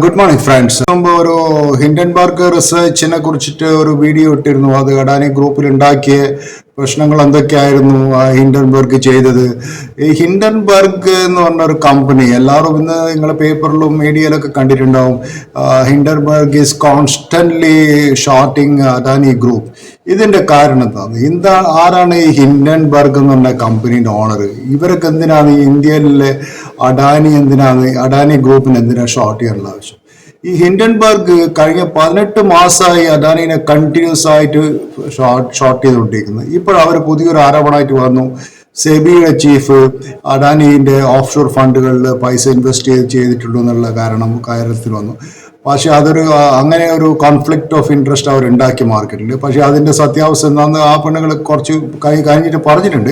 Good morning friends മുമ്പ് ഒരു Hindenburg റിസർച്ചിനെ കുറിച്ചിട്ട് ഒരു വീഡിയോ ഇട്ടിരുന്നു. അത് അഡാനി ഗ്രൂപ്പിൽ ഉണ്ടാക്കിയ പ്രശ്നങ്ങൾ എന്തൊക്കെയായിരുന്നു ഹിൻഡൻബർഗ് ചെയ്തത്? ഈ ഹിൻഡൻബർഗ് എന്ന് പറഞ്ഞ ഒരു കമ്പനി എല്ലാവരും ഇന്ന് നിങ്ങളെ പേപ്പറിലും മീഡിയയിലൊക്കെ കണ്ടിട്ടുണ്ടാവും. Hindenburg is constantly shorting Adani group ഇതിന്റെ കാരണം എന്താണ്? എന്താ ആരാണ് ഈ ഹിൻഡൻബർഗ് എന്ന് പറഞ്ഞ കമ്പനിയുടെ ഓണർ ഇവരൊക്കെ എന്തിനാണ് ഇന്ത്യയിലെ അഡാനി എന്തിനാണ് അഡാനി ഗ്രൂപ്പിന് എന്തിനാണ് ഷോർട്ട് ചെയ്യാനുള്ള ആവശ്യം? ഈ ഹിൻഡൻബർഗ് കഴിഞ്ഞ പതിനെട്ട് മാസമായി അദാനിനെ കണ്ടിന്യൂസ് ആയിട്ട് ഷോർട്ട് ഷോർട്ട് ചെയ്തുകൊണ്ടിരിക്കുന്നത് ഇപ്പോൾ അവർ പുതിയൊരു ആരോപണമായിട്ട് വന്നു. സെബിയുടെ ചീഫ് അഡാനിന്റെ ഓഫ് ഷോർ ഫണ്ടുകളിൽ പൈസ ഇൻവെസ്റ്റ് ചെയ്ത് ചെയ്തിട്ടുള്ളൂ എന്നുള്ള കാരണം കാര്യത്തിൽ വന്നു. പക്ഷെ അതൊരു അങ്ങനെ ഒരു കോൺഫ്ലിക്റ്റ് ഓഫ് ഇൻട്രസ്റ്റ് അവർ ഉണ്ടാക്കി മാർക്കറ്റിൽ. പക്ഷെ അതിന്റെ സത്യാവസ്ഥ എന്താണെന്ന് ആ പെണ്ണുങ്ങൾ കുറച്ച് കഴി- കഴിഞ്ഞിട്ട് പറഞ്ഞിട്ടുണ്ട്.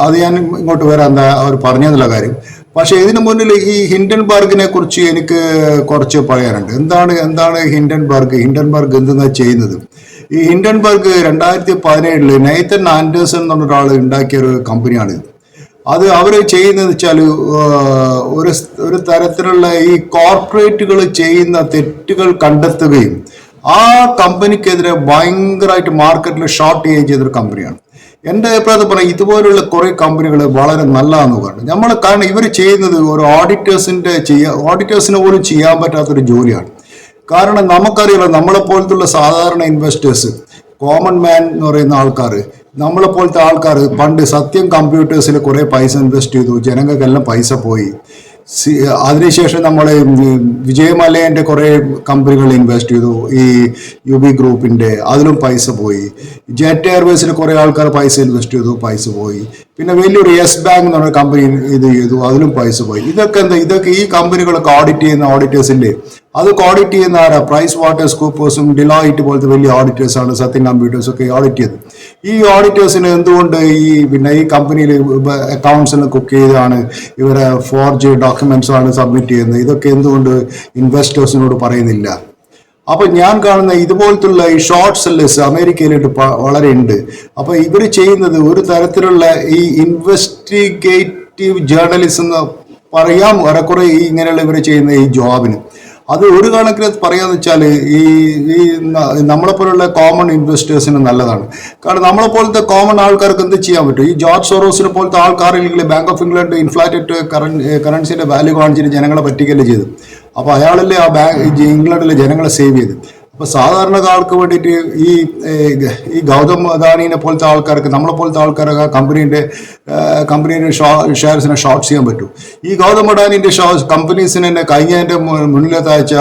അത് ഞാൻ ഇങ്ങോട്ട് വരാം എന്താ അവർ പറഞ്ഞെന്നുള്ള കാര്യം. പക്ഷെ ഇതിനു മുന്നിൽ ഈ ഹിൻഡൻബർഗിനെ കുറിച്ച് എനിക്ക് കുറച്ച് പറയാനുണ്ട്. എന്താണ് എന്താണ് ഹിൻഡൻബർഗ്? ഹിൻഡൻബർഗ് എന്തെന്നാ ചെയ്യുന്നത്? ഈ ഹിൻഡൻബർഗ് രണ്ടായിരത്തി പതിനേഴിൽ നെയ്ത്തൻ ആൻഡേഴ്സൺ എന്ന ഒരാൾ ഉണ്ടാക്കിയ ഒരു കമ്പനിയാണ് അത് അവർ ചെയ്യുന്നത് വെച്ചാൽ ഒരു ഒരു തരത്തിലുള്ള ഈ കോർപ്പറേറ്റുകൾ ചെയ്യുന്ന തെറ്റുകൾ കണ്ടെത്തുകയും ആ കമ്പനിക്കെതിരെ ഭയങ്കരമായിട്ട് മാർക്കറ്റിൽ ഷോർട്ട് ചെയ്യുകയും ചെയ്തൊരു കമ്പനിയാണ്. എന്റെ അഭിപ്രായത്തിൽ പറഞ്ഞാൽ ഇതുപോലുള്ള കുറേ കമ്പനികൾ വളരെ നല്ലതാണെന്ന് പറഞ്ഞു. നമ്മൾ കാരണം ഇവർ ചെയ്യുന്നത് ഒരു ഓഡിറ്റേഴ്സിന്റെ ചെയ്യാ ഓഡിറ്റേഴ്സിന് പോലും ചെയ്യാൻ പറ്റാത്തൊരു ജോലിയാണ്. കാരണം നമുക്കറിയാലോ നമ്മളെ പോലത്തുള്ള സാധാരണ ഇൻവെസ്റ്റേഴ്സ് കോമൺ മാൻ എന്ന് പറയുന്ന ആൾക്കാർ നമ്മളെ പോലത്തെ ആൾക്കാർ പണ്ട് സത്യം കമ്പ്യൂട്ടേഴ്സിൽ കുറേ പൈസ ഇൻവെസ്റ്റ് ചെയ്തു ജനങ്ങൾക്കെല്ലാം പൈസ പോയി. അതിനുശേഷം നമ്മൾ വിജയമലയന്റെ കുറേ കമ്പനികൾ ഇൻവെസ്റ്റ് ചെയ്തു. ഈ യു ബി ഗ്രൂപ്പിന്റെ അതിലും പൈസ പോയി. ജെറ്റ് എയർവേസിൽ കുറേ ആൾക്കാർ പൈസ ഇൻവെസ്റ്റ് ചെയ്തു പൈസ പോയി. പിന്നെ വലിയൊരു യെസ് ബാങ്ക് എന്ന് പറഞ്ഞ കമ്പനി ഇത് ചെയ്തു. അതിലും പൈസ പോയി. ഇതൊക്കെ എന്താ ഇതൊക്കെ ഈ കമ്പനികളൊക്കെ ഓഡിറ്റ് ചെയ്യുന്ന ഓഡിറ്റേഴ്സിന്റെ അതൊക്കെ ഓഡിറ്റ് ചെയ്യുന്ന ആരാ? പ്രൈസ് വാട്ടേഴ്സ് കൂപ്പേഴ്സും ഡിലോയിറ്റ് പോലത്തെ വലിയ ഓഡിറ്റേഴ്സാണ് സത്യം കമ്പ്യൂട്ടേഴ്സ് ഒക്കെ ഓഡിറ്റ് ചെയ്ത്. ഈ ഓഡിറ്റേഴ്സിന് എന്തുകൊണ്ട് ഈ പിന്നെ ഈ കമ്പനിയിൽ അക്കൗണ്ട്സിന് കുക്ക് ചെയ്താണ്? ഇവരെ ഫോർജ് ഡോക്യുമെന്റ്സ് ആണ് സബ്മിറ്റ് ചെയ്യുന്നത്. ഇതൊക്കെ എന്തുകൊണ്ട് ഇൻവെസ്റ്റേഴ്സിനോട് പറയുന്നില്ല? അപ്പൊ ഞാൻ കാണുന്ന ഇതുപോലത്തുള്ള ഈ ഷോർട്ട് സെല്ലേഴ്സ് അമേരിക്കയിലോട്ട് വളരെ ഉണ്ട് അപ്പൊ ഇവർ ചെയ്യുന്നത് ഒരു തരത്തിലുള്ള ഈ ഇൻവെസ്റ്റിഗേറ്റീവ് ജേർണലിസം എന്ന് പറയാം. ഏറെക്കുറെ ഈ ഇങ്ങനെയുള്ള ഇവർ ചെയ്യുന്ന ഈ ജോബിന്. അത് ഒരു കണക്കിന് പറയാന്ന് വെച്ചാൽ ഈ ഈ നമ്മളെപ്പോലുള്ള നമ്മളെ പോലുള്ള കോമൺ ഇൻവെസ്റ്റേഴ്സിന് നല്ലതാണ്. കാരണം നമ്മളെ പോലത്തെ കോമൺ ആൾക്കാർക്ക് എന്ത് ചെയ്യാൻ പറ്റും? ഈ ജോർജ് സോറോസിനെ പോലത്തെ ആൾക്കാരില്ലെങ്കിൽ ബാങ്ക് ഓഫ് ഇംഗ്ലണ്ട് ഇൻഫ്ലാറ്റഡ് കറൻസിന്റെ വാല്യൂ കാണിച്ചിട്ട് ജനങ്ങളെ പറ്റിക്കല്ലേ ചെയ്തു അപ്പൊ അയാളല്ലേ ആ ബാങ്ക് ഇംഗ്ലണ്ടിലെ ജനങ്ങളെ സേവ് ചെയ്ത് അപ്പൊ സാധാരണക്കാർക്ക് വേണ്ടിയിട്ട് ഈ ഈ ഗൗതം അദാനിനെ പോലത്തെ ആൾക്കാർക്ക് നമ്മളെ പോലത്തെ ആൾക്കാരൊക്കെ കമ്പനീന്റെ കമ്പനീന്റെ ഷെയർസിനെ ഷോർട്ട് ചെയ്യാൻ പറ്റും. ഈ ഗൗതം അഡാനിന്റെ കമ്പനീസിന് തന്നെ കഴിഞ്ഞതിന്റെ മു- മുന്നിലത്തെ ആഴ്ച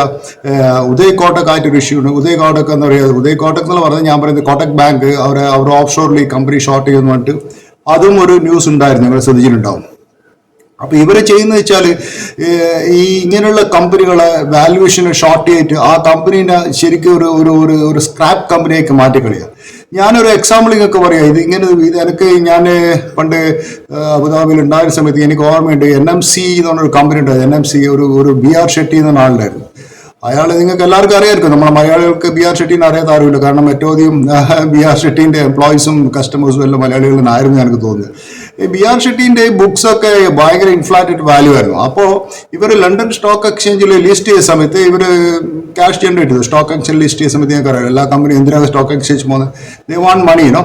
ഉദയ് കോട്ടക്കായിട്ട് ഒരു ഇഷ്യൂ ഉണ്ട്. ഉദയ് കോട്ടക് എന്ന് പറയുന്നത് ഉദയ് കോട്ടക് എന്ന് പറഞ്ഞാൽ ഞാൻ പറയുന്നത് കോട്ടക് ബാങ്ക് അവരെ അവർ ഓഫ് ഷോറിൽ ഈ കമ്പനി ഷോർട്ട് ചെയ്യുന്നു പറഞ്ഞിട്ട് അതും ഒരു ന്യൂസ് ഉണ്ടായിരുന്നു നിങ്ങൾ ശ്രദ്ധിച്ചിട്ടുണ്ടാവും. അപ്പൊ ഇവർ ചെയ്യുന്ന വെച്ചാൽ ഈ ഇങ്ങനെയുള്ള കമ്പനികളെ വാല്യുവേഷന് ഷോർട്ട് ചെയ്തിട്ട് ആ കമ്പനീനെ ശരിക്കും ഒരു ഒരു ഒരു ഒരു സ്ക്രാപ്പ് കമ്പനിയൊക്കെ മാറ്റിക്കളിയാ ഞാനൊരു എക്സാമ്പിൾ നിങ്ങൾക്ക് പറയാം. ഇത് ഇങ്ങനെ ഇത് എനിക്ക് ഞാൻ പണ്ട് അബുദാബിയിൽ ഉണ്ടായിരുന്ന സമയത്ത് എനിക്ക് ഓർമ്മയുണ്ട്. എൻ എം സി എന്ന് പറഞ്ഞൊരു കമ്പനി ഉണ്ടായിരുന്നു. എൻ എം സി ഒരു ഒരു ബി ആർ ഷെട്ടി എന്ന ആളുണ്ടായിരുന്നു അയാൾ നിങ്ങൾക്ക് എല്ലാവർക്കും അറിയാമായിരിക്കും നമ്മളെ മലയാളികൾക്ക് ബി ആർ ഷെട്ടീനെ അറിയാത്ത ആരുമില്ല. കാരണം ഏറ്റവും അധികം ബി ആർ ഷെട്ടീന്റെ എംപ്ലോയീസും കസ്റ്റമേഴ്സും എല്ലാം മലയാളികളായിരുന്നു എനിക്ക് തോന്നുന്നത് ഈ ബി ആർ ഷെട്ടീന്റെ ബുക്സ് ഒക്കെ ഭയങ്കര ഇൻഫ്ലാറ്റഡ് വാല്യൂ ആയിരുന്നു. അപ്പോൾ ഇവർ ലണ്ടൻ സ്റ്റോക്ക് എക്സ്ചേഞ്ചിൽ ലിസ്റ്റ് ചെയ്ത സമയത്ത് ഇവർ ക്യാഷ് ജനറേറ്റ് ചെയ്തു. സ്റ്റോക്ക് എക്സ്ചേഞ്ച് ലിസ്റ്റ് ചെയ്ത സമയത്ത് ഞങ്ങൾക്ക് അറിയാം എല്ലാ കമ്പനിയും എന്തിനാണ് സ്റ്റോക്ക് എക്സ്ചേഞ്ച് പോകുന്നത്? They want money no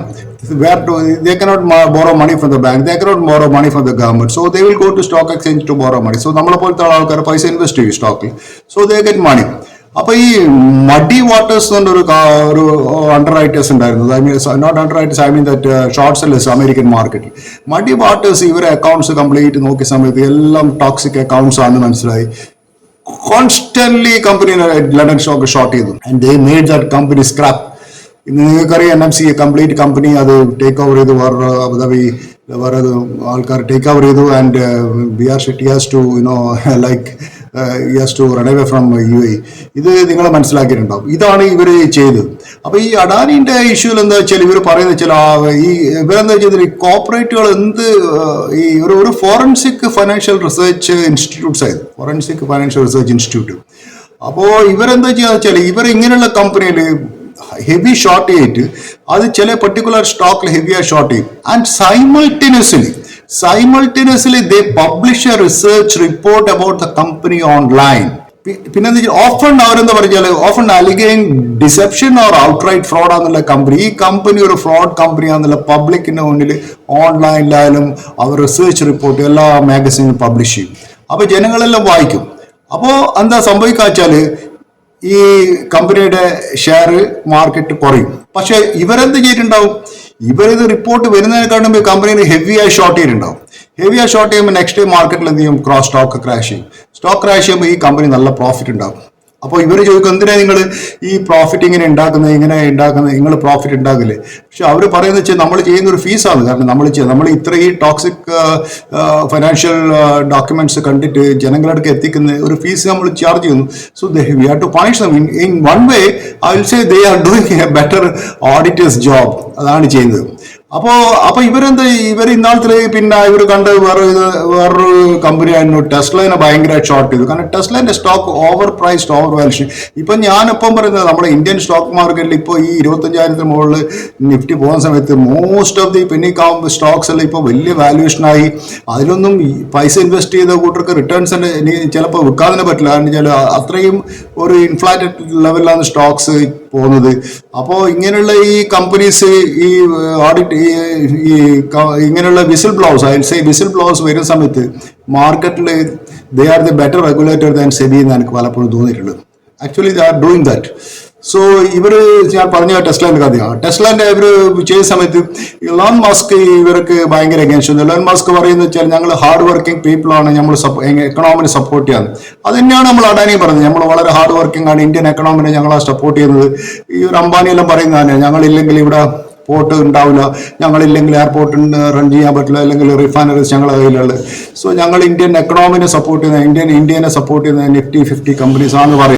where to they cannot ma- borrow money from the bank. They cannot borrow money from the government. So they will go to stock exchange to borrow money. So നമ്മളെ പോലത്തെ ആൾക്കാർ പൈസ invest ചെയ്യും സ്റ്റോക്കിൽ so they get money അപ്പൊ ഈ മഡി waters എന്ന് പറഞ്ഞൊരു കാ- ഒരു അണ്ടർ റൈറ്റേഴ്സ് ഉണ്ടായിരുന്നു. I mean not underwriters I mean that short sellers American മാർക്കറ്റിൽ മഡി വാട്ടേഴ്സ് ഇവരെ അക്കൗണ്ട്സ് കംപ്ലീറ്റ് നോക്കിയ സമയത്ത് എല്ലാം ടോക്സിക് അക്കൗണ്ട്സ് ആണെന്ന് മനസ്സിലായി. Constantly company London stock short ചെയ്തു. And they made that company scrap ഇന്ന് നിങ്ങൾക്കറിയാം N M C complete company അത് ടേക്ക് ഓവർ ചെയ്തു. വേറെ അബുദാബി വേറെ ആൾക്കാർ ടേക്ക് ഓവർ ചെയ്തു. And B R Shetty has to you know like has to run away from U A ഇത് നിങ്ങൾ മനസ്സിലാക്കിയിട്ടുണ്ടാവും ഇതാണ് ഇവർ ചെയ്തത്. അപ്പോൾ ഈ അഡാനിന്റെ ഇഷ്യൂൽ എന്താ വെച്ചാൽ ഇവർ പറയുന്നത് വെച്ചാൽ ഈ ഇവരെന്താ വെച്ചാൽ ഈ കോപ്പറേറ്റുകൾ എന്ത് ഈ ഒരു ഒരു ഫോറൻസിക് ഫൈനാൻഷ്യൽ റിസർച്ച് ഇൻസ്റ്റിറ്റ്യൂട്ട്സ് ആയിരുന്നു. ഫോറൻസിക് ഫൈനാൻഷ്യൽ റിസർച്ച് ഇൻസ്റ്റിറ്റ്യൂട്ട് അപ്പോൾ ഇവരെന്താ ചെയ്യാന്ന് വെച്ചാൽ ഇവർ ഇങ്ങനെയുള്ള കമ്പനിയിൽ ഹെവി ഷോർട്ട് ചെയ്തിട്ട് അത് ചില പെർട്ടിക്കുലർ സ്റ്റോക്കിൽ ഹെവിയായി ഷോർട്ട് ചെയ്യും. And simultaneously simultaneously they publish a research report about the company online പിന്നെ ഓഫൺ അവരെന്താ പറഞ്ഞാൽ often alleging deception or outright fraud ആണെന്നുള്ള കമ്പനി ഈ കമ്പനി ഒരു ഫ്രോഡ് കമ്പനി ആണെന്നുള്ള പബ്ലിക്കിന്റെ മുന്നിൽ ഓൺലൈനിലായാലും അവർ റിസർച്ച് റിപ്പോർട്ട് എല്ലാ മാഗസീനും പബ്ലിഷ് ചെയ്യും. അപ്പൊ ജനങ്ങളെല്ലാം വായിക്കും. അപ്പോൾ എന്താ സംഭവിക്കാച്ചാൽ ഈ കമ്പനിയുടെ ഷെയർ മാർക്കറ്റ് കുറയും. പക്ഷെ ഇവരെന്ത് ചെയ്തിട്ടുണ്ടാവും? ഇവരിത് റിപ്പോർട്ട് വരുന്നതിനെക്കാളും കമ്പനിയിൽ ഹെവി ആയി ഷോർട്ട് ചെയ്തിട്ടുണ്ടാവും. ഹെവി ആയി ഷോർട്ട് ചെയ്യുമ്പോൾ നെക്സ്റ്റ് ഡേ മാർക്കറ്റിൽ എന്ത് ചെയ്യും? ക്രോസ് സ്റ്റോക്ക് ക്രാഷ് ചെയ്യും. സ്റ്റോക്ക് ക്രാഷ് ചെയ്യുമ്പോൾ ഈ കമ്പനി നല്ല പ്രോഫിറ്റ് ഉണ്ടാവും. അപ്പോൾ ഇവർ ചോദിക്കും എന്തിനാ നിങ്ങൾ ഈ പ്രോഫിറ്റ് ഇങ്ങനെ ഉണ്ടാക്കുന്നത് ഇങ്ങനെ ഉണ്ടാക്കുന്നത് നിങ്ങൾ പ്രോഫിറ്റ് ഉണ്ടാക്കില്ലേ പക്ഷെ അവർ പറയുന്നത് വെച്ചാൽ നമ്മൾ ചെയ്യുന്ന ഒരു ഫീസാണ് കാരണം നമ്മൾ ചെയ്യുക നമ്മൾ ഇത്രയും ടോക്സിക് ഫൈനാൻഷ്യൽ ഡോക്യുമെന്റ്സ് കണ്ടിട്ട് ജനങ്ങളടുക്ക് എത്തിക്കുന്ന ഒരു ഫീസ് നമ്മൾ ചാർജ് ചെയ്യുന്നു. So they we have to punish them in in one way I will say they are doing a better auditors job അതാണ് ചെയ്യുന്നത്. അപ്പോ അപ്പൊ ഇവരെന്ത് ഇവർ ഇന്നാളത്തിൽ പിന്നെ ഇവർ കണ്ട് വേറെ വേറൊരു കമ്പനി ആയിരുന്നു. ടെസ്ലനെ ഭയങ്കരമായിട്ട് ഷോർട്ട് ചെയ്തു. കാരണം ടെസ്ലന്റെ stock overpriced overvaluation ഇപ്പൊ ഞാനിപ്പം പറയുന്നത് നമ്മുടെ ഇന്ത്യൻ സ്റ്റോക്ക് മാർക്കറ്റിൽ ഇപ്പോൾ ഈ ഇരുപത്തഞ്ചായിരത്തിന് മുകളിൽ നിഫ്റ്റി പോകുന്ന സമയത്ത് മോസ്റ്റ് ഓഫ് ദി പിന്നെ സ്റ്റോക്സ് എല്ലാം ഇപ്പോൾ വലിയ വാല്യൂഷനായി അതിലൊന്നും പൈസ ഇൻവെസ്റ്റ് ചെയ്ത കൂട്ടർക്ക് റിട്ടേൺസ് ചിലപ്പോൾ വിൽക്കാതിനെ പറ്റില്ല. കാരണം വെച്ചാൽ അത്രയും ഒരു ഇൻഫ്ലാറ്റഡ് ലെവലിലാണ് സ്റ്റോക്സ് പോകുന്നത്. അപ്പോൾ ഇങ്ങനെയുള്ള ഈ കമ്പനീസ് ഈ ഓഡിറ്റ് ഈ ഇങ്ങനെയുള്ള whistle blouse I say whistle blouse വരുന്ന സമയത്ത് മാർക്കറ്റിൽ they are the better regulator than SEBI എന്ന് എനിക്ക് പലപ്പോഴും തോന്നിയിട്ടുള്ളത് actually they are doing that so ഇവർ ഞാൻ പറഞ്ഞ ടെസ്ലാന്റെ കഥയാണ്. ടെസ്ലാന്റെ ഇവർ ചെയ്ത സമയത്ത് ലോൺ മാസ്ക് ഇവർക്ക് ഭയങ്കര അഗേൻസ്റ്റ് ലോൺ മാസ്ക് പറയുന്നത് വെച്ചാൽ ഞങ്ങൾ ഹാർഡ് വർക്കിംഗ് പീപ്പിൾ ആണ് നമ്മൾ എക്കണോമിനെ സപ്പോർട്ട് ചെയ്യാൻ അത് തന്നെയാണ് നമ്മൾ അഡാനി പറഞ്ഞത്. നമ്മൾ വളരെ ഹാർഡ് വർക്കിംഗ് ആണ് ഇന്ത്യൻ എക്കണോമിനെ ഞങ്ങൾ സപ്പോർട്ട് ചെയ്യുന്നത്. ഈ ഒരു അംബാനി എല്ലാം പറയുന്നത് തന്നെ ഞങ്ങളില്ലെങ്കിൽ ഇവിടെ പോർട്ട് ഉണ്ടാവില്ല ഞങ്ങളില്ലെങ്കിൽ എയർപോർട്ട് റൺ ചെയ്യാൻ പറ്റില്ല അല്ലെങ്കിൽ റിഫൈനറീസ് ഞങ്ങളുടെ കയ്യിലുള്ളത്. സോ ഞങ്ങൾ ഇന്ത്യൻ എക്കണോമിനെ സപ്പോർട്ട് ചെയ്യുന്ന ഇന്ത്യൻ ഇന്ത്യനെ സപ്പോർട്ട് ചെയ്യുന്ന നിഫ്റ്റി ഫിഫ്റ്റി കമ്പനീസ് ആണെന്ന് പറയുന്നത്.